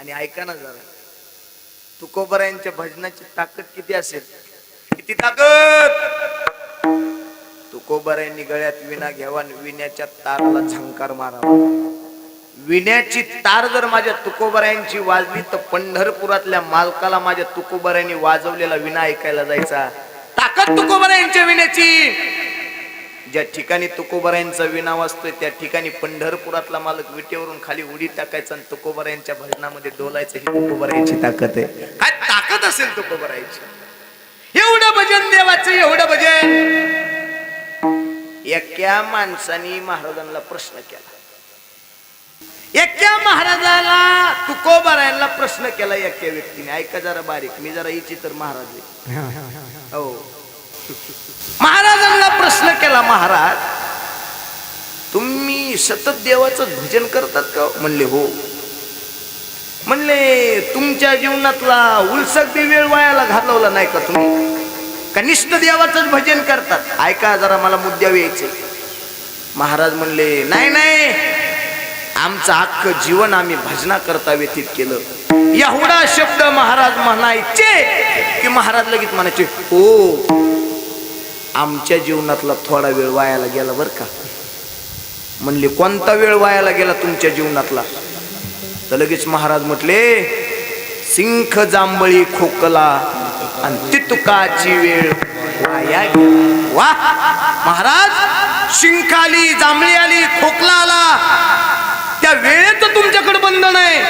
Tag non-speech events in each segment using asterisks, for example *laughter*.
आणि ऐका ना जरा. तुकोबरायांच्या भजनाची ताकद किती असेल? किती ताकद? तुकोबरायांनी गळ्यात विणा घ्यावा आणि विण्याच्या ताराला झंकार मारावा. विण्याची तार जर माझ्या तुकोबरायांची वाजली तर पंढरपुरातल्या मालकाला माझ्या तुकोबरायांनी वाजवलेला विना ऐकायला जायचा. ताकद तुकोबरायांच्या विण्याची! ज्या ठिकाणी तुकोबरायांचा विना वाजतोय त्या ठिकाणी पंढरपुरातला मालक विटेवरून खाली उडी टाकायचा आणि तुकोबरायांच्या भजनामध्ये डोलायचं ही तुकोबरायांची ताकद आहे. काय ताकद असेल तुकोबरायांची? एवढं भजन देवाचं एवढं भजन. एका माणसाने महाराजांना प्रश्न केला. एका महाराजाला तुकोबरायांना प्रश्न केला एका व्यक्तीने. ऐका जरा बारीक मी जरा इची तर महाराज *laughs* हो. महाराजांना प्रश्न महाराज तुम्ही सतत देवाचं भजन करतात का? म्हणले हो. म्हणले तुमच्या जीवनातला उलसक बी वेळ वायाला घालवला नाही का तुम्ही? कनिष्ठ देवाचंच भजन करतात? ऐका जरा मला मुद्द्यावर यायचे. महाराज म्हणले नाही नाही. आमचं अख्खं जीवन आम्ही भजना करता व्यतीत केलं. एवढा शब्द महाराज म्हणायचे की महाराज लगेच म्हणायचे हो. आमच्या जीवनातला थोडा वेळ वायाला गेला बर का. म्हणले कोणता वेळ वायाला गेला तुमच्या जीवनातला? तर लगेच महाराज म्हटले सिंख जांभळी खोकला आणि तितुकाची वेळ वाया वा महाराज शिंख आली जांभळी आली खोकला आला. त्या वेळेत तुमच्याकडे बंधन आहे.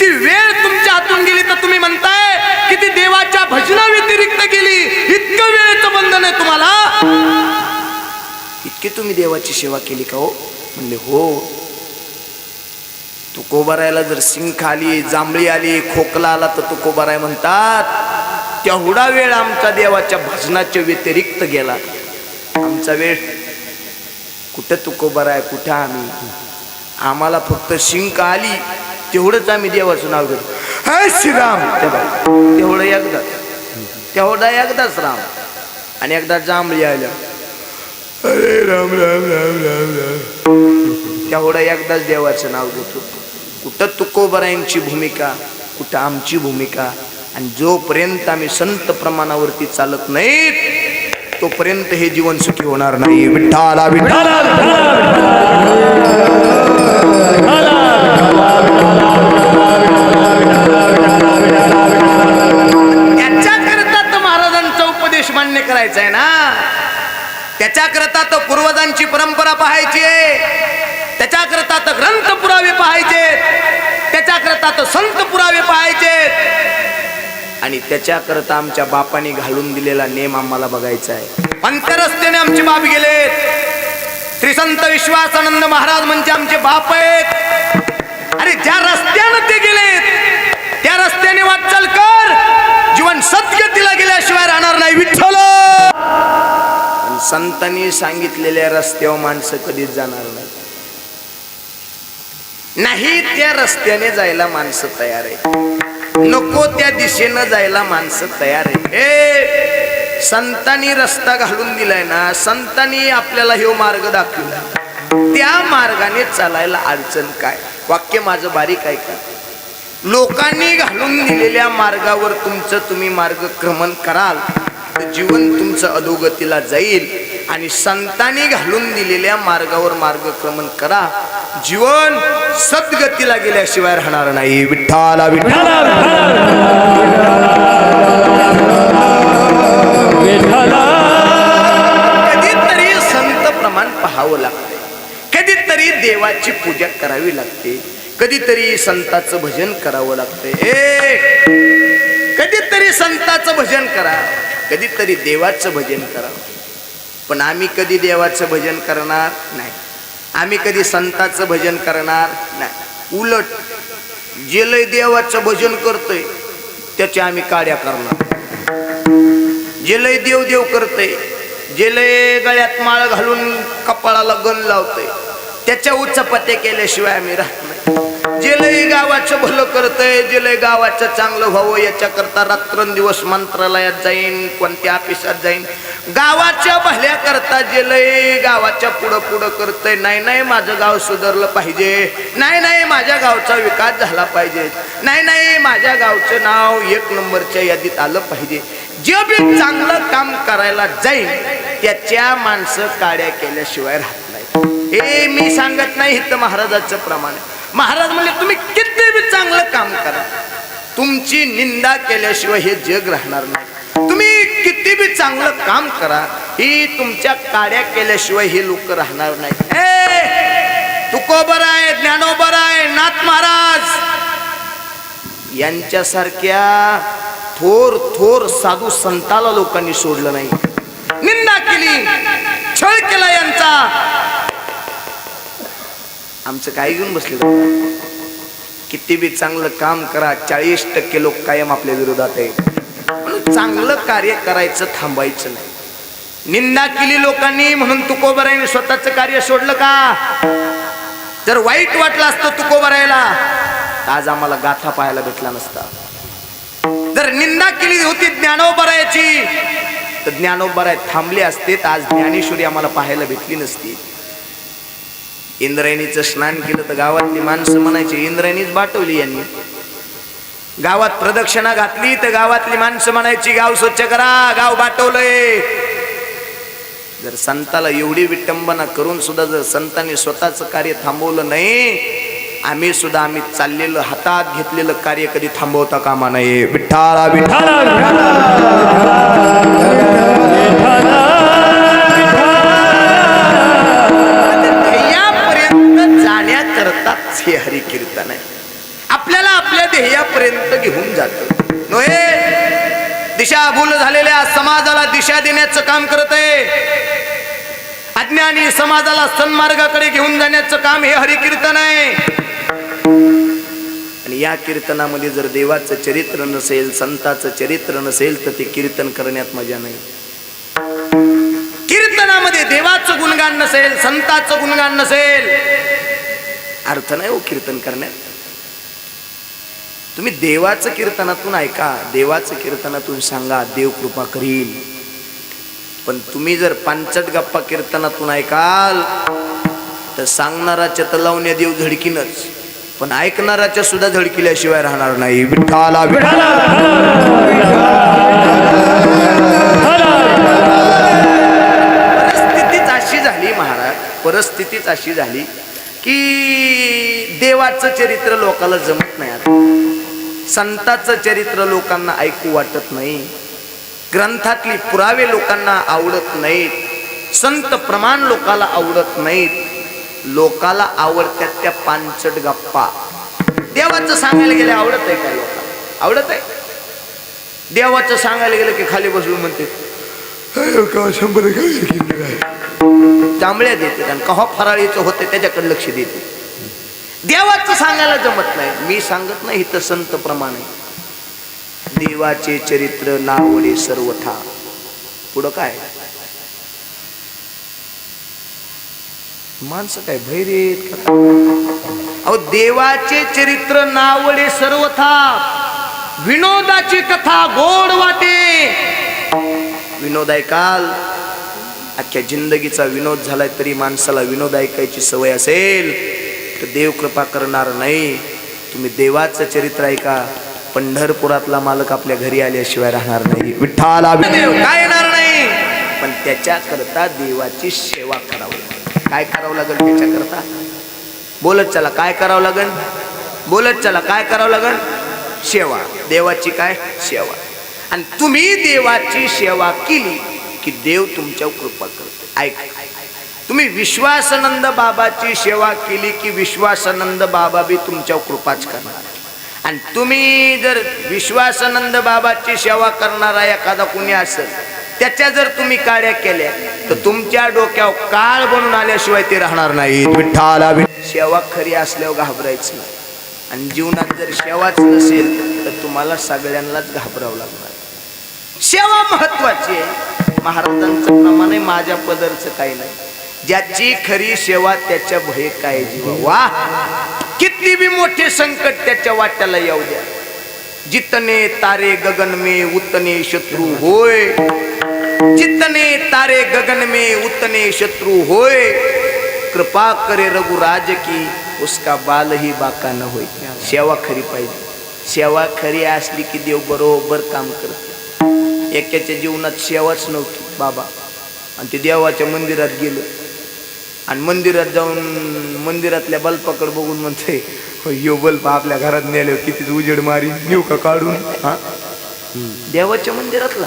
ती वेळ तुमच्या हातून गेली तर तुम्ही म्हणताय की ती देवाच्या भजना व्यतिरिक्त गेली. इतकं वेळ बंधन आहे तुम्हाला? इतकी तुम्ही देवाची सेवा केली का हो? म्हणले हो. तुकोबारायला जर सिंख आली जांभळी आली खोकला आला तर तुकोबाराय म्हणतात तेवढा वेळ आमचा देवाच्या भजनाच्या व्यतिरिक्त गेला. आमचा वेळ कुठं तुकोबाराय कुठं आम्ही? आम्हाला फक्त शिंक आली तेवढंच आम्ही देवाचं नाव घेतो. श्रीराम. तेवढं एकदाच. तेवढा एकदाच राम. आणि एकदा जांभळी आल्या अरे राम राम राम राम राम तेवढं एकदाच देवाचं नाव घेतो कुठं तुकोबरायांची भूमिका कुठं आमची भूमिका आणि जोपर्यंत आम्ही संत प्रमाणावरती चालत नाहीत तोपर्यंत हे जीवन सुखी होणार नाही विठ्ठाला विठ्ठाला उपदेश करायचंय ना? त्याच्याकरता तर पूर्वजांची परंपरा पाहायची आहे. त्याच्याकरता तर ग्रंथ पुरावे पाहायचे त्याच्याकरता तर संत पुरावे पाहायचे आणि त्याच्याकरता आमच्या बापाने घालून दिलेला नेम आम्हाला बघायचा आहे. पंथ आमचे बाप गेलेत. श्रीसंत विश्वासानंद महाराज म्हणजे आमचे बाप आहेत. अरे ज्या रस्त्यानं ते गेलेत त्या रस्त्याने वाटचाल कर. जीवन सद्गतीला गेल्याशिवाय राहणार नाही विठ्ठल! संतांनी सांगितलेल्या रस्त्यावर माणसं कधीच जाणार नाही. नाही त्या रस्त्याने जायला माणसं तयार आहे नको त्या दिशेनं जायला माणसं तयार आहे ए संतांनी रस्ता घालून दिलाय ना संतांनी आपल्याला हे मार्ग दाखवला. त्या मार्गाने चालायला अडचण काय? वाक्य माझं बारीक आहे का? लोकांनी घालून दिलेल्या मार्गावर तुमचं तुम्ही मार्गक्रमण कराल. तर जीवन तुमचं अधोगतीला जाईल. आणि संतांनी घालून दिलेल्या मार्गावर मार्गक्रमण करा. जीवन सद्गतीला गेल्याशिवाय राहणार नाही. विठ्ठाला विठ्ठला. कधीतरी संत प्रमाण पाहावं लागतं. कधीतरी देवाची पूजा करावी लागते. कधीतरी संताचं भजन करावं लागते. ए कधीतरी संताचं भजन करा. कधीतरी देवाचं भजन करा. पण आम्ही कधी देवाचं भजन करणार नाही. आम्ही कधी संताचं भजन करणार नाही. उलट जे लय देवाचं भजन करतोय त्याच्या आम्ही काड्या करणार. जे लय देव देव करतय जे लय गळ्यात माळ घालून कपाळाला गण लावतय त्याच्या उच्चपत्या केल्याशिवाय आम्ही राहत नाही. जे गावाचं भलं करतय जे गावाचं चांगलं व्हावं याच्याकरता रात्रंदिवस मंत्रालयात जाईन कोणत्या ऑफिसात जाईन. गावाच्या भल्या करता जे गावाच्या पुढं पुढं करतय नाही नाही माझं गाव सुधारलं पाहिजे. नाही नाही माझ्या गावचा विकास झाला पाहिजे. नाही नाही माझ्या गावचं नाव एक नंबरच्या यादीत आलं पाहिजे. जे बी चांगलं काम करायला जाईल त्याच्या माणसं काड्या केल्याशिवाय राहत हे मी सांगत नाही इथं महाराजाचं प्रमाण. आहे. महाराज म्हणजे तुम्ही किती बी चांगलं काम करा. तुमची निंदा केल्याशिवाय हे जग राहणार नाही. तुम्ही किती बी चांगलं काम करा ही तुमच्या काड्या केल्याशिवाय हे लोक राहणार नाही. तुकोबर आहे ज्ञानोबर आहे नाथ महाराज. यांच्यासारख्या थोर थोर साधू संताला लोकांनी सोडलं नाही. निंदा केली छळ केला यांचा. आमचं काय घेऊन बसले किती बी चांगलं काम करा चाळीस टक्के लोक कायम आपल्या विरोधात आहे म्हणून चांगलं कार्य करायचं थांबायचं नाही. निंदा केली लोकांनी म्हणून तुकोबरायने स्वतःचं कार्य सोडलं का? जर वाईट वाटलं असतं तुकोबरायला आज आम्हाला गाथा पाहायला भेटला नसता. जर निंदा केली होती ज्ञानोबरायाची तर ज्ञानोबराय थांबले असते तर आज ज्ञानेश्वरी आम्हाला पाहायला भेटली नसती. इंद्रायणीचं स्नान केलं तर गावातली माणसं म्हणायची इंद्रायणीच बाटवली यांनी गावात प्रदक्षिणा घातली तर गावातली माणसं म्हणायची गाव स्वच्छ करा गाव बाटवलंय जर संताला एवढी विटंबना करून सुद्धा जर संतांनी स्वतःच कार्य थांबवलं नाही आम्ही सुद्धा आम्ही चाललेलं हातात घेतलेलं कार्य कधी थांबवता कामा नये विठ्ठाला विठ्ठला हे हरी कीर्तन आहे. आपल्याला आपल्या ध्येयापर्यंत घेऊन जात. नोहे दिशा भूल झालेल्या समाजाला दिशा देण्याचं काम करत आहे. अज्ञानी समाजाला सन्मार्गाकडे घेऊन जाण्याचं काम हे हरी कीर्तन आहे. आणि या कीर्तनामध्ये जर देवाचं चरित्र नसेल संताचं चरित्र नसेल तर ते कीर्तन करण्यात मजा नाही. कीर्तनामध्ये देवाचं गुणगान नसेल संताचं गुणगान नसेल अर्थ नाही हो कीर्तन करण्यात. तुम्ही देवाचं कीर्तनातून ऐका देवाचं कीर्तनातून सांगा देव कृपा करील. पण तुम्ही जर पांचट गप्पा कीर्तनातून ऐकाल तर सांगणाराच्या तर लावण्या देव झडकीनच पण ऐकणाराच्या सुद्धा झडकिल्याशिवाय राहणार नाही. विठ्ठाला. परिस्थितीच अशी झाली महाराज परिस्थितीच अशी झाली की देवाचं चरित्र लोकाला जमत नाही आता. संताचं चरित्र लोकांना ऐकू वाटत नाही. ग्रंथातली पुरावे लोकांना आवडत नाहीत. संत प्रमाण लोकाला आवडत नाहीत. लोकाला आवडत्यात त्या पांचट गप्पा. देवाचं सांगायला गेले आवडत आहे काय लोकांना आवडत आहे? देवाचं सांगायला गेलं की खाली बसून म्हणते शंभर त्यामुळे देते त्यांना कहा फराळीचं होते त्याच्याकडे लक्ष देते. देवाचं सांगायला जमत नाही. मी सांगत नाही इथं संत प्रमाण. देवाचे चरित्र नावडे सर्वथा. पुढं काय? माणसं काय भैरेत अहो देवाचे चरित्र नावडे सर्वथा. विनोदाची कथा गोड वाटे. विनोद ऐकाल? अख्ख्या जिंदगीचा विनोद झालाय तरी माणसाला विनोद ऐकायची सवय असेल. तर देव कृपा करणार नाही. तुम्ही देवाचं चरित्र ऐका पंढरपुरातला मालक आपल्या घरी आल्याशिवाय राहणार नाही. विठ्ठाला देव काय येणार नाही? पण त्याच्याकरता देवाची सेवा करावी. लागेल. काय करावं लागेल त्याच्याकरता? बोलत चला काय करावं लागेल? बोलत चला काय करावं लागेल? सेवा. देवाची काय? सेवा. आणि तुम्ही देवाची सेवा केली की देव तुमच्यावर कृपा करतो. ऐक. तुम्ही विश्वासानंद बाबाची सेवा केली की विश्वासानंद बाबा बी तुमच्या कृपाच करणार. आणि तुम्ही जर विश्वासानंद बाबाची सेवा करणारा एखादा कुणी असेल त्याच्या जर तुम्ही काड्या केल्या तर तुमच्या डोक्यावर काळ बनून आल्याशिवाय ते राहणार नाही. विठ्ठाला सेवा खरी असल्यावर घाबरायचं नाही. आणि जीवनात जर सेवाच नसेल तर तुम्हाला सगळ्यांनाच घाबरावं लागणार सेवा महत्वाची आहे. महाराजांचं प्रमाणे माझ्या पदरचं काही नाही. ज्याची खरी सेवा त्याच्या भय काय जीवा वा! किती बी मोठे संकट त्याच्या वाट्याला येऊ द्या. जितने तारे गगन में उतने शत्रू होय. जितने तारे गगन में उतने शत्रू होय. कृपा करे रघुराज की उसका बाल ही बाका न होय. सेवा खरी पाहिजे. सेवा खरी असली की देव बरोबर काम करते. एकाच्या जीवनात सेवाच नव्हती बाबा. आणि ते देवाच्या मंदिरात गेलं. आणि मंदिरात जाऊन मंदिरातल्या बल्पाकडे बघून म्हणते "हो, यो बल्ब आपल्या घरात नेले किती उजेड मारी नेऊ का काढून? हा? देवाच्या मंदिरातला.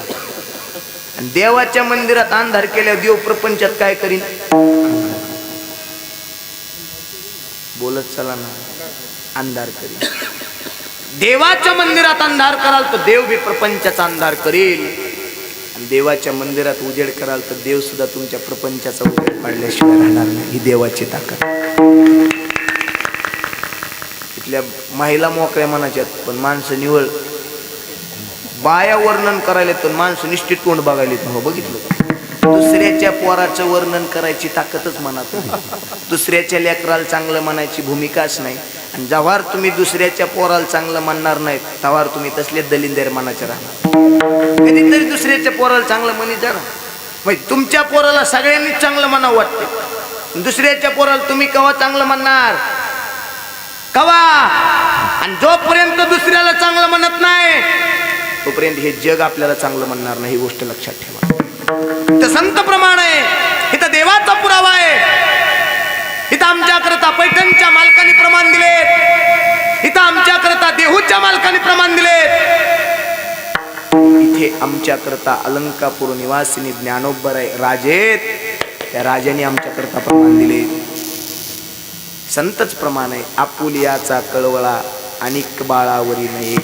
आणि देवाच्या मंदिरात अंधार केल्यावर देव प्रपंचात काय करीन? बोलत चला ना अंधार करीन. देवाच्या मंदिरात अंधार कराल तर देव बी प्रपंचाचा अंधार करेल. आणि देवाच्या मंदिरात उजेड कराल तर देव सुद्धा तुमच्या प्रपंचाचा उजेड पाडल्याशिवाय राहणार नाही. ही देवाची ताकद. इथल्या महिला मोकळ्या मनाच्यात पण माणसं निवळ. बाया वर्णन करायला पण माणसं निश्चित तोंड बघायला हो बघितलं. दुसऱ्याच्या पोराचं वर्णन करायची ताकदच मनात दुसऱ्याच्या लेकराला चांगलं म्हणायची भूमिकाच नाही. आणि जव्हार तुम्ही दुसऱ्याच्या पोराला चांगलं म्हणणार नाहीत तव्हार तुम्ही तसले दलिंदेर मनाचे राहणार. कधीतरी दुसऱ्याच्या पोराला चांगलं म्हणायचं जा म्हणजे तुमच्या पोराला सगळ्यांनीच चांगलं म्हणावं वाटते. दुसऱ्याच्या पोराला तुम्ही कवा चांगलं म्हणणार? कवा? आणि जोपर्यंत दुसऱ्याला चांगलं म्हणत नाही तोपर्यंत हे जग आपल्याला चांगलं म्हणणार नाही ही गोष्ट लक्षात ठेवा. तर संत प्रमाण आहे इथं देवाचा पुरावा आहे. आहे. आमच्याकरता अलंकापूर निवासिनी ज्ञानोबर आहे राजेत. त्या राजाने आमच्याकरता प्रमाण दिले. संतच प्रमाण आहे आपुलियाचा कळवळा अनेक बाळावरी नाही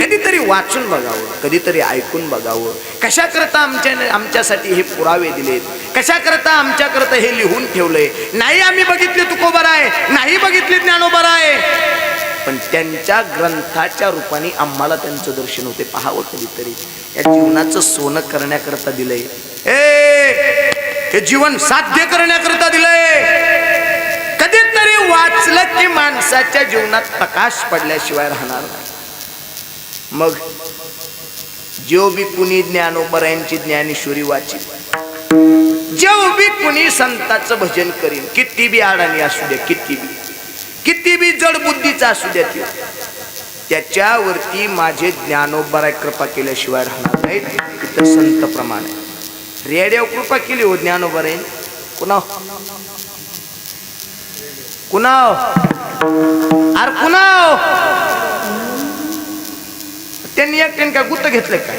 कधीतरी वाचून बघावं कधीतरी ऐकून बघावं. कशा करता आमच्या आमच्यासाठी हे पुरावे दिलेत? कशा करता आमच्याकरता हे लिहून ठेवलंय? नाही आम्ही बघितले तुकोबर आहे नाही बघितले ज्ञानोबर आहे पण त्यांच्या ग्रंथाच्या रूपाने आम्हाला त्यांचं दर्शन होते. पाहावं हो कधीतरी. या जीवनाचं सोनं करण्याकरता दिलंय. हे जीवन साध्य करण्याकरता दिलंय. कधीतरी वाचलं की माणसाच्या जीवनात प्रकाश पडल्याशिवाय राहणार नाही. मग जो बी कुणी ज्ञानोबरायांची ज्ञानेश्वरी वाची जो बी कुणी संताचं भजन करीन. किती बी अडाणी असू द्या किती बी. किती बी जड बुद्धीचा असू द्या ती त्याच्यावरती माझे ज्ञानोबराय कृपा केल्याशिवाय राहणार नाही इथं संत प्रमाण आहे. रेड्यावर कृपा केली हो ज्ञानोबराय कुणाव कुणाव अरे कुणा त्यांनी एकट्याने काय गुत्त घेतलं काय?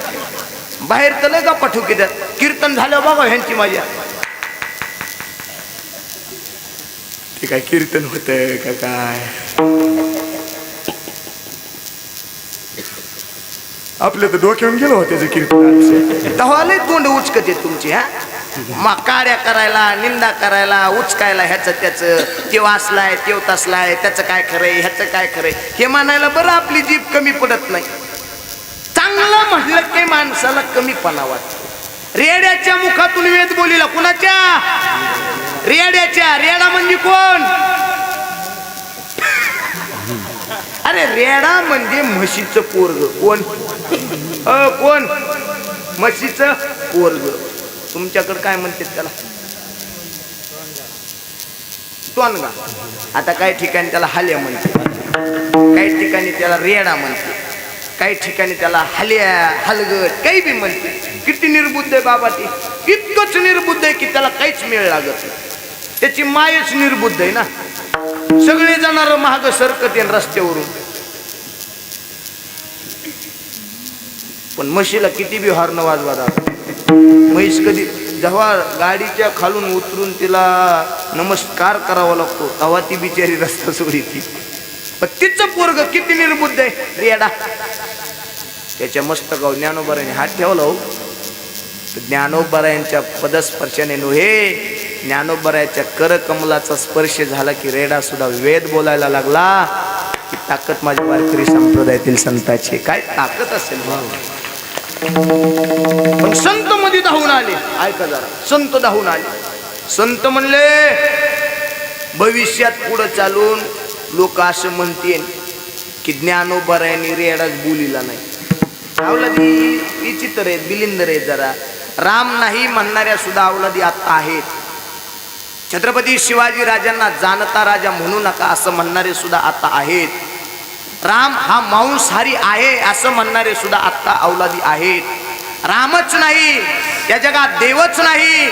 बाहेर तर नाही का पाठवू द्यात कीर्तन झालं बघा ह्यांची माझ्या ते काय कीर्तन होत का काय? आपलं तर डोक्यावरून गेलो होते त्याचं कीर्तन तेव्हा लय तोंड उचकत आहे तुमची हा? मग काड्या करायला निंदा करायला उचकायला ह्याचं त्याचं तेव असलाय तेव तसलाय त्याचं काय खरंय ह्याचं काय खरंय हे म्हणायला बरं आपली जीभ कमी पडत नाही. चांगलं म्हटलं की माणसाला कमीपणा वाटतो. रेड्याच्या मुखातून वेद बोलीला कुणाच्या? रेड्याच्या रेडा म्हणजे कोण? अरे रेडा म्हणजे म्हशीचं पोरग. कोण? अ कोण? म्हशीचं पोरग. तुमच्याकडे काय म्हणते त्याला? टोनगा आता काही ठिकाणी त्याला हाल्या म्हणते काही ठिकाणी त्याला रेडा म्हणते काही ठिकाणी त्याला हल्या हलगट काही बी म्हणते किती निर्बुद्ध आहे बाबा ती. इतकंच निर्बुद्ध आहे की त्याला काहीच मिळ लागत नाही. त्याची मायच निर्बुद्ध आहे ना. सगळे जाणार महाग सरकत येईल रस्त्यावरून. पण म्हशीला किती बी हॉर्न वाजवा दादा. म्हैस कधी जेव्हा गाडीच्या खालून उतरून तिला नमस्कार करावा लागतो तेव्हा ती बिचारी रस्ता सोडी ती पण तिचं पोरग किती निर्बुद्ध आहे. रेडा त्याच्या मस्तकावर ज्ञानोबराने हात ठेवला हो. तर ज्ञानोबरायांच्या पदस्पर्शाने नव्हे ज्ञानोबरायाच्या कर कमलाचा स्पर्श झाला की रेडा सुद्धा वेद बोलायला लागला. की ताकद माझ्या वारकरी संप्रदायातील संताची काय ताकद असेल पण संत मध्ये धावून आले. ऐका जरा. संत धावून आले. संत म्हणले भविष्यात पुढे चालून लोक असं म्हणतील की ज्ञानोबरायनी रेडाच बोलीला नाही. अवलादी विचित्र आहेत बिलिंदर आहेत जरा. राम नाही म्हणणाऱ्या सुद्धा अवलादी आता आहेत. छत्रपती शिवाजी राजांना जाणता राजा म्हणू नका असं म्हणणारे सुद्धा आता आहेत. राम हा मांसहारी आहे असं म्हणणारे सुद्धा आत्ता अवलादी आहेत. रामच नाही या जगात देवच नाही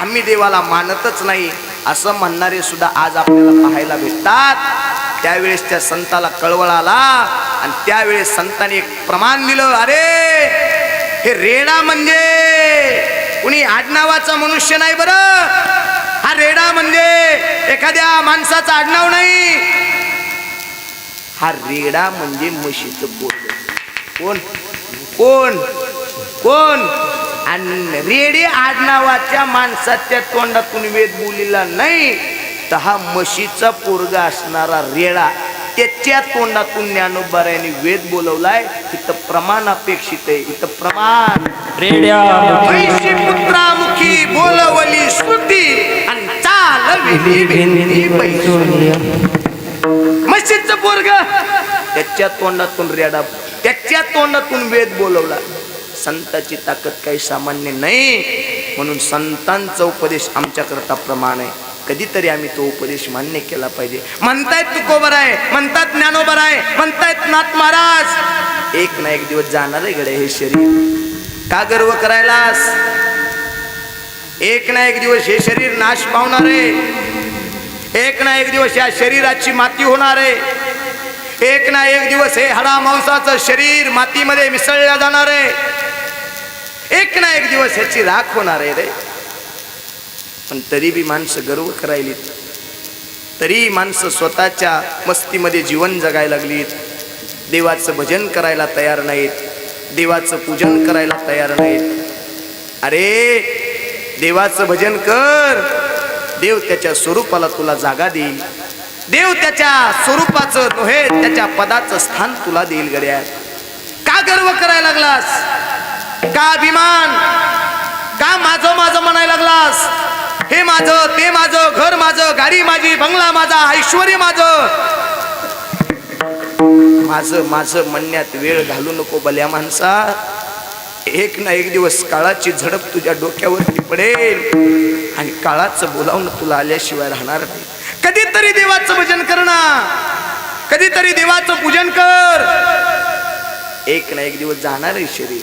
आम्ही देवाला मानतच नाही असं म्हणणारे सुद्धा आज आपल्याला पाहायला भेटतात. त्यावेळेस त्या संताला कळवळ आला आणि त्यावेळेस संतांनी एक प्रमाण दिलं अरे हे रेडा म्हणजे कुणी आडनावाचा मनुष्य नाही बरं. हा रेडा म्हणजे एखाद्या माणसाचं आडनाव नाही. हा रेडा म्हणजे म्हशीचं पोट. कोण? कोण? कोण? आणि रेडे आडनावाच्या माणसाच्या तोंडातून वेद बोलीला नाही. तर हा म्हशीचा पोरगा असणारा रेडा त्याच्या तोंडातून ज्ञानोबारायांनी वेद बोलवलाय. इथं प्रमाण अपेक्षित आहे. इथं प्रमाण. रेड्या. पुत्रामुखी बोलवली चालविली भिंती पोरग. त्याच्या तोंडातून रेडा त्याच्या तोंडातून वेद बोलवला. संताची ताकद काही सामान्य नाही म्हणून संतांचा उपदेश आमच्याकरता प्रमाण आहे. कधीतरी आम्ही तो उपदेश मान्य केला पाहिजे. म्हणतायत तुकोबर आहे म्हणतात ज्ञानोबर आहे म्हणतायत नाथ महाराज. एक ना एक दिवस जाणार आहे गडे हे शरीर. का गर्व करायलास? एक ना एक दिवस हे शरीर नाश पावणार. आहे एक ना एक दिवस या शरीराची माती होणार. आहे एक ना एक दिवस हे हडा मांसाचं शरीर मातीमध्ये मिसळल्या जाणार. आहे एक ना एक दिवस ह्याची राख होणार आहे रे. पण तरी बी माणसं गर्व करायली तरी माणसं स्वतःच्या मस्तीमध्ये जीवन जगायला लागलीत. देवाचं भजन करायला तयार नाहीत. देवाचं पूजन करायला तयार नाहीत. अरे देवाचं भजन कर. देव त्याच्या स्वरूपाला तुला जागा देईल. देव त्याच्या स्वरूपाचं नव्हे त्याच्या पदाचं स्थान तुला देईल गड्या. का गर्व करायला लागलास? का अभिमान? का माझं माझं म्हणायला लागलास? हे माझं ते माझं घर माझं गाडी माझी बंगला माझा ऐश्वर माझं. माझं माझं म्हणण्यात वेळ घालू नको भल्या माणसा एक ना एक दिवस काळाची झडप तुझ्या डोक्यावरती पडेल. आणि काळाचं बोलावणं तुला आल्याशिवाय राहणार नाही. कधीतरी देवाचं भजन कर ना. कधीतरी देवाचं पूजन कर. एक ना एक दिवस जाणार आहे शरीर.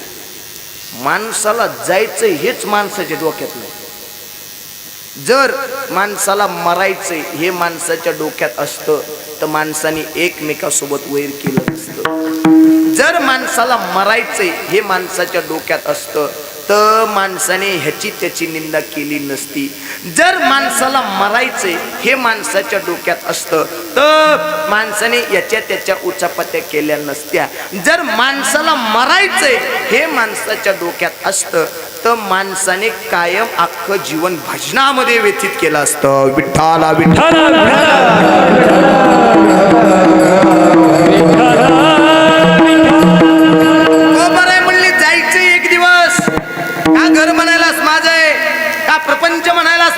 माणसाला जायचं हेच माणसाच्या डोक्यात नाही. जर माणसाला मरायचंय हे माणसाच्या डोक्यात असतं तर माणसाने एकमेकासोबत वैर केलं असतं जर माणसाला मरायचंय हे माणसाच्या डोक्यात असतं तर माणसाने ह्याची त्याची निंदा केली नसती. जर माणसाला मरायचंय हे माणसाच्या डोक्यात असतं तर माणसाने याच्या त्याच्या उचापत्या केल्या नसत्या. जर माणसाला मरायचंय हे माणसाच्या डोक्यात असतं तर माणसाने कायम अख्खं जीवन भजनामध्ये व्यतीत केलं असतं. विठ्ठाला विठ्ठल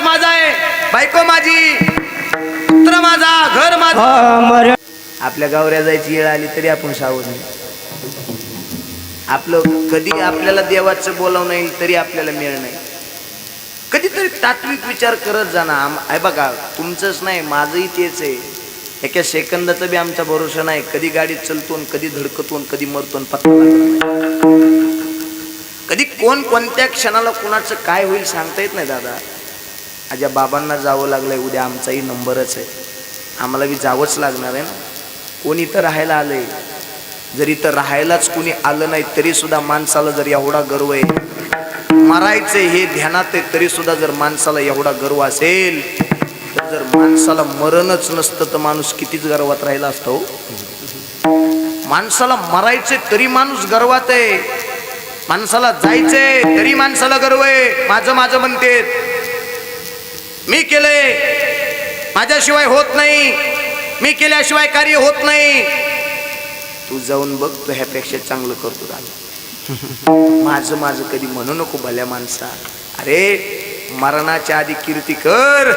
म्हणायलाच माझा आहे. बायको माझी. पुत्र माझा घर माझा. आपल्या गावऱ्या जायची वेळ आली तरी आपण सावध नाही. आपलं कधी आपल्याला देवाचं बोलावणं येईल तरी आपल्याला मिळ नाही. कधीतरी तात्विक विचार करत जाणार आम- आहे बघा तुमचंच नाही माझंही तेच आहे. एका सेकंदाचा बी आमचा भरोसा नाही. कधी गाडीत चलतो कधी धडकतो आणि कधी मरतो पत्ता. कधी कोण कोणत्या क्षणाला कोणाचं काय होईल सांगता येत नाही दादा. माझ्या बाबांना जावं लागलंय. उद्या आमचाही नंबरच आहे. आम्हाला बी जावंच लागणार आहे ना? कोणी तर राहायला आलंय? जर इथं राहायलाच कोणी आलं नाही तरी सुद्धा माणसाला जर एवढा गर्व आहे मरायचे हे ध्यानात आहे तरी सुद्धा जर माणसाला एवढा गर्व असेल तर जर माणसाला मरणच नसतं तर माणूस कितीच गर्वात राहिला असतो हो. माणसाला मरायचे तरी माणूस गर्वात आहे. माणसाला जायचंय तरी माणसाला गर्व आहे. माझं माझं म्हणते मी केलंय माझ्याशिवाय होत नाही. मी केल्याशिवाय कार्य होत नाही. तू जाऊन बघ तू ह्यापेक्षा चांगलं करतो राजा *laughs* माझं माझं कधी म्हणू नको भल्या माणसा. अरे मरणाच्या आधी कीर्ती कर.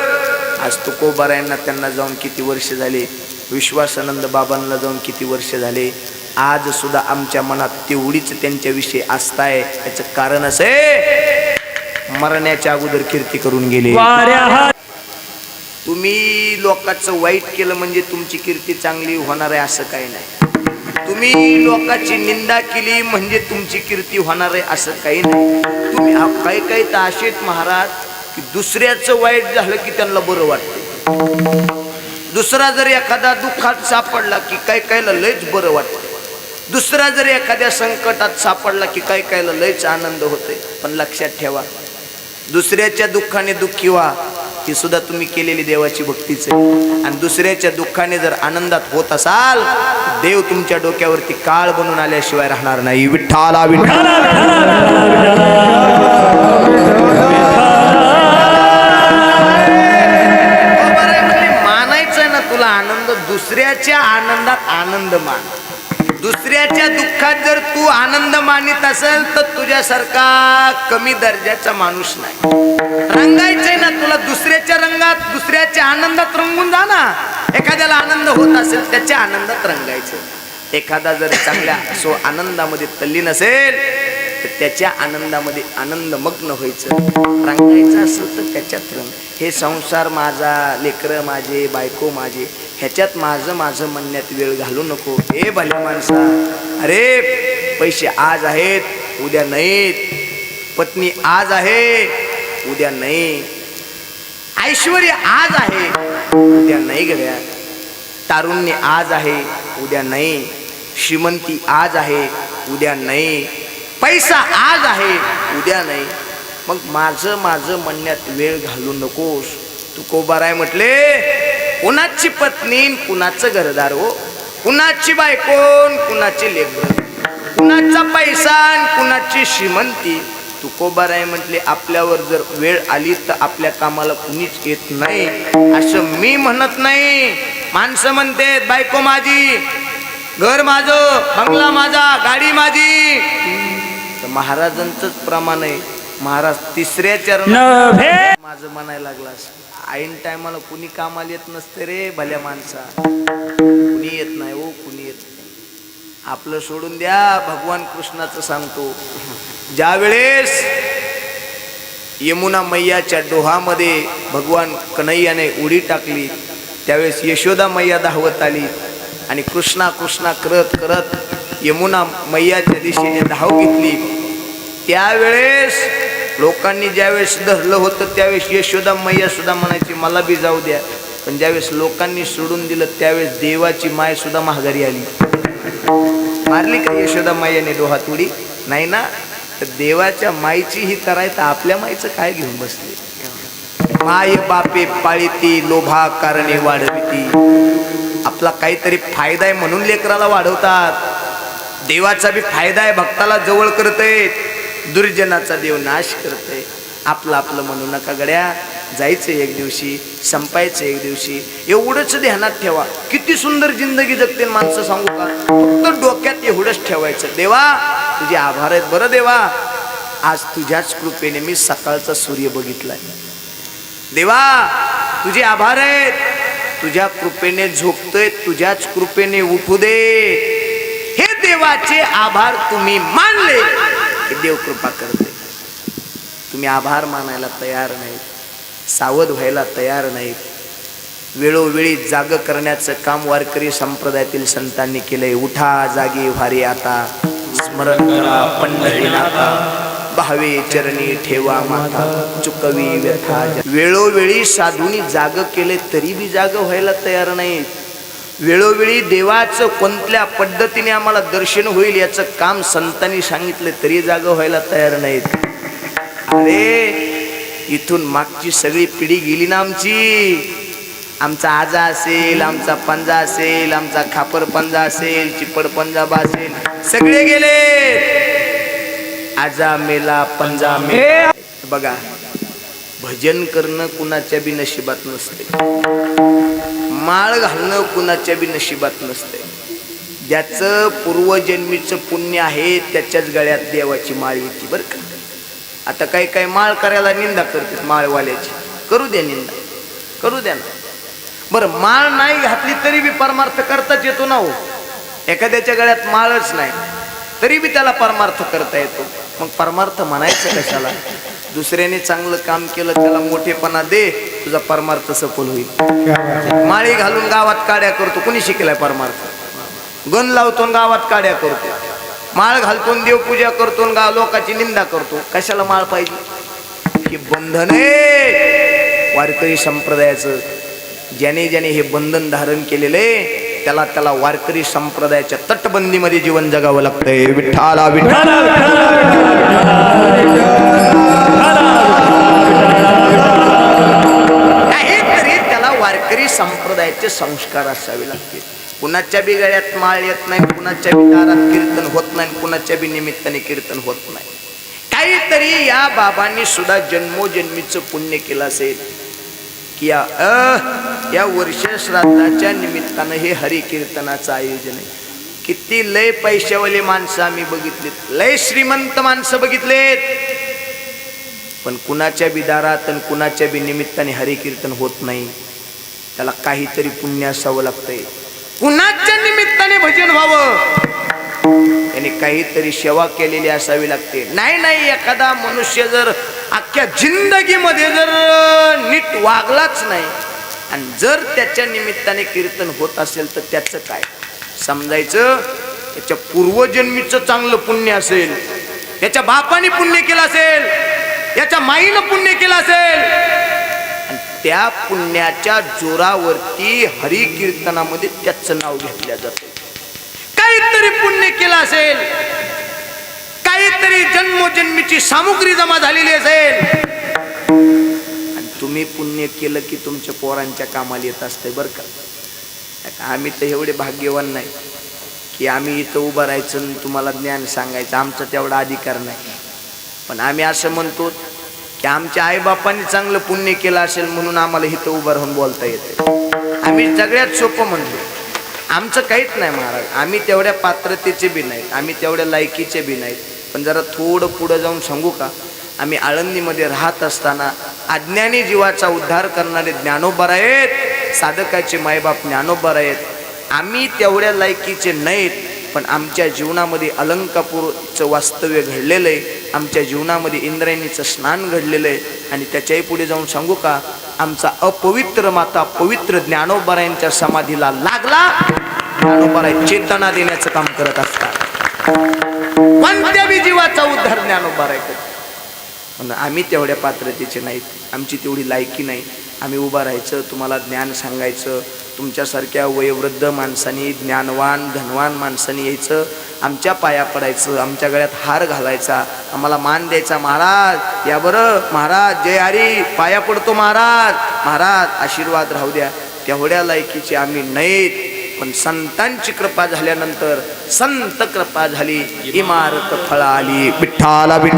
आज तू कोबारायांना त्यांना जाऊन किती वर्ष झाले? विश्वासानंद बाबांना जाऊन किती वर्ष झाले? आज सुद्धा आमच्या मनात तेवढीच त्यांच्याविषयी आस्था आहे. याचं कारण असं आहे मरण्याच्या अगोदर कीर्ती करून गेले. हात तुम्ही लोकांचं वाईट केलं म्हणजे तुमची कीर्ती चांगली होणार आहे असं काही नाही. तुम्ही लोकांची निंदा केली म्हणजे तुमची कीर्ती होणार आहे असं काही नाही. तुम्ही काही काही तर असे महाराज की दुसऱ्याचं वाईट झालं की त्यांना बरं वाटतं. दुसरा जर एखादा दुःखात सापडला की काही कायला लयच बरं वाटतं. दुसरा जर एखाद्या संकटात सापडला की काही कायला लयच आनंद होतोय. पण लक्षात ठेवा दुसऱ्याच्या दुःखाने दुःखी व्हा. ही सुद्धा तुम्ही केलेली देवाची भक्तीच आहे. आणि दुसऱ्याच्या दुःखाने जर आनंदात होत असाल देव तुमच्या डोक्यावरती काळ बनून आल्याशिवाय राहणार नाही. विठ्ठाला विठ्ठा आहे हो, मानायचं ना तुला आनंद? दुसऱ्याच्या आनंदात आनंद मान. दुसऱ्याच्या दुःखात जर तू आनंद मानित असेल तर तुझ्यासारखा कमी दर्जाचा माणूस नाही. रंगायचंय ना तुला दुसऱ्याच्या रंगात दुसऱ्याच्या आनंदात रंगून जा ना. एखाद्याला आनंद होत असेल त्याच्या आनंदात रंगायचं एखादा जर चांगल्या सो आनंदामध्ये तल्लीन असेल तर त्याच्या आनंदामध्ये आनंदमग्न व्हायचं. रांगायचं असेल तर त्याच्यात रंग. हे संसार माझा लेकरं माझे बायको माझे ह्याच्यात माझं माझं म्हणण्यात वेळ घालू नको. हे भल्या माणसा अरे पैसे आज आहेत उद्या नाहीत. पत्नी आज आहे उद्या नाही. ऐश्वर आज आहे उद्या नाही गड्या. तारुण्य आज आहे उद्या नाही. श्रीमंती आज आहे उद्या नाही. पैसा आज आहे. उद्या नाही. मग माझं माझं म्हणण्यात वेळ घालू नकोस. तू कोबाराय म्हटले. कुणाची पत्नी कुणाचं घरदार हो? कुणाची बायकोन कुणाची लेकर? कुणाचा पैसा कुणाची श्रीमंती? तुकोबार आहे म्हटले आपल्यावर जर वेळ आली तर आपल्या कामाला कुणीच येत नाही. असं मी म्हणत नाही. माणसं म्हणते बायको माझी घर माझं बंगला माझा गाडी माझी. महाराजांचंच प्रमाण आहे. महाराज तिसऱ्या चरण माझं म्हणायला लागलास ऐन टायमाला कुणी कामाला येत नसते रे भल्या माणसा. कुणी येत नाही हो कुणी येत नाही. आपलं सोडून द्या भगवान कृष्णाचं सांगतो. ज्या वेळेस यमुना मैयाच्या डोहामध्ये भगवान कन्हैयाने उडी टाकली त्यावेळेस यशोदा मैया धावत आली आणि कृष्णा कृष्णा करत करत यमुना मैयाच्या दिशेने धाव घेतली. त्यावेळेस लोकांनी ज्यावेळेस धरलं होतं त्यावेळेस यशोदा मैया सुद्धा म्हणायची मला बी जाऊ द्या. पण ज्यावेळेस लोकांनी सोडून दिलं त्यावेळेस देवाची माय सुद्धा महागारी आली. मारली का यशोदा मायाने डोहात उडी? नाही ना? तर देवाच्या माईची ही करायचं आपल्या माईचं काय घेऊन बसले? माय बापे पाळीती लोभा कारणे वाढविती. आपला काहीतरी फायदा आहे म्हणून लेकराला वाढवतात. देवाचा बी फायदा आहे भक्ताला जवळ करतय. दुर्जनाचा देव नाश करते. आपलं आपलं म्हणू नका गड्या. जायचं एक दिवशी संपायचं एक दिवशी. एवढंच ध्यानात ठेवा. किती सुंदर जिंदगी जगते माणसं सांगू का? फक्त डोक्यात एवढंच ठेवायचं. देवा तुझे आभार आहेत बरं देवा. आज तुझ्याच कृपेने मी सकाळचा सूर्य बघितलाय देवा तुझे आभार आहेत. तुझ्या कृपेने झोपतोय तुझ्याच कृपेने उठू दे. हे देवाचे आभार तुम्ही मानले. हे देव कृपा करते. तुम्ही आभार मानायला तयार नाहीत. सावध व्हायला तयार नाहीत. वेळोवेळी जाग करण्याचं काम वारकरी संप्रदायातील संतांनी केलंय. उठा जागी व्हारी आता. स्मरण करा पंढरीनाथा भावे चरणी ठेवा माता. चुकवी व्यथा. वेळोवेळी साधूनी जाग केले तरी बी जाग व्हायला तयार नाहीत. वेळोवेळी देवाचं कोणत्या पद्धतीने आम्हाला दर्शन होईल याचं काम संतांनी सांगितलं तरी जाग व्हायला तयार नाहीत. अरे इथून मागची सगळी पिढी गेली ना आमची. आमचा आजा असेल आमचा पंजा असेल आमचा खापर पंजा असेल चिपड पंजाब असेल सगळे गेले. आजा मेला पंजा मेला. बघा भजन करणं कुणाच्या बी नशिबात नसते माळ घालणं कुणाच्या बी नशिबात नसते ज्याचं पूर्वजन्मीचं पुण्य आहे त्याच्याच गळ्यात देवाची माळ येते बरं का. आता काही काही माळ करायला निंदा करतात माळवाल्याची. करू द्या निंदा. करू द्या ना. बरं माळ नाही घातली तरी बी परमार्थ करताच येतो ना हो. एखाद्याच्या गळ्यात माळच नाही. तरी बी त्याला परमार्थ करता येतो. मग परमार्थ म्हणायचं कशाला? दुसऱ्याने चांगलं काम केलं त्याला मोठेपणा दे तुझा परमार्थ सफल होईल. माळी घालून गावात काड्या करतो. कुणी शिकलाय परमार्थ? गण लावतो गावात काड्या करतो. माळ घालतो देवपूजा करतो गाव लोकांची निंदा करतो. कशाला माळ पाहिजे? हे बंधन आहे. वारकरी संप्रदायाचं. ज्याने ज्याने हे बंधन धारण केलेलं आहे त्याला त्याला वारकरी संप्रदायाच्या तटबंदीमध्ये जीवन जगावं लागतंय विठ्ठाला विठ्ठल काहीतरी त्याला वारकरी संप्रदायाचे संस्कार असावे लागतील कुणाच्या बी गळ्यात माळ येत नाही कुणाच्या बी दारात कीर्तन होत नाही कुणाच्या बी निमित्ताने कीर्तन होत नाही काहीतरी या बाबांनी सुद्धा जन्मोजन्मीचं पुण्य केलं असेल या अ, या वर्ष श्राद्धाच्या निमित्तानं हे हरिकीर्तनाचं आयोजन आहे. किती लय पैशावाले माणसं आम्ही बघितलीत. लय श्रीमंत माणसं बघितलेत. पण कुणाच्या बी दारात आणि कुणाच्या बी निमित्ताने हरिकीर्तन होत नाही. त्याला काहीतरी पुण्य असावं लागतंय. कुणाच्या निमित्ताने भजन व्हावं? त्याने काहीतरी सेवा केलेली असावी लागते. नाही नाही एखादा मनुष्य जर अख्ख्या जिंदगीमध्ये जर नीट वागलाच नाही आणि जर त्याच्या निमित्ताने कीर्तन होत असेल तर त्याचं काय? समजायचं? त्याच्या पूर्वजन्मीचं चांगलं पुण्य असेल त्याच्या बापाने पुण्य केलं असेल याच्या माईनं पुण्य केलं असेल आणि त्या पुण्याच्या जोरावरती हरी कीर्तनामध्ये त्याचं नाव घेतलं जातं. काहीतरी पुण्य केलं असेल काहीतरी जन्मोजन्मीची सामुग्री जमा झालेली असेल. आणि तुम्ही पुण्य केलं की तुमच्या पोरांच्या कामाला येत असते बरं का? आम्ही तर एवढे भाग्यवान नाही की आम्ही इथं उभं राहायचं आणि तुम्हाला ज्ञान सांगायचं. आमचा तेवढा अधिकार नाही. पण आम्ही असं म्हणतो की आमच्या आईबापांनी चांगलं पुण्य केलं असेल म्हणून आम्हाला इथं उभं राहून बोलता येते आम्ही सगळ्यात सोपं म्हणतो. आमचं काहीच नाही महाराज. आम्ही तेवढ्या पात्रतेचे बी नाहीत. आम्ही तेवढ्या लायकीचे बी नाहीत. पण जरा थोडं पुढं जाऊन सांगू का? आम्ही आळंदीमध्ये राहत असताना अज्ञानी जीवाचा उद्धार करणारे ज्ञानोबर आहेत साधकाचे मायबाप ज्ञानोबर आहेत. आम्ही तेवढ्या लायकीचे नाहीत पण आमच्या जीवनामध्ये अलंकापूरचं वास्तव्य घडलेलं आहे. आमच्या जीवनामध्ये इंद्रायणीचं स्नान घडलेलं आहे. आणि त्याच्याही पुढे जाऊन सांगू का? आमचा अपवित्र माता पवित्र ज्ञानोबरायांच्या समाधीला लागला. ज्ञानोबराय चेतना देण्याचं काम करत असतात. कोणत्या बी जीवाचा उद्धार ज्ञान उभा राहायचं आम्ही तेवढ्या पात्रतेचे नाहीत. आमची तेवढी लायकी नाही. आम्ही उभं राहायचं तुम्हाला ज्ञान सांगायचं तुमच्यासारख्या वयोवृद्ध माणसांनी ज्ञानवान धनवान माणसांनी यायचं आमच्या पाया पडायचं आमच्या गळ्यात हार घालायचा आम्हाला मान द्यायचा महाराज या बरं महाराज जय हरी पाया पडतो महाराज महाराज आशीर्वाद राहू द्या. तेवढ्या लायकीचे आम्ही नाहीत. पण संतांची कृपा झाल्यानंतर संत कृपा झाली इमारत फळाली विठ्ठाला विठ्ठल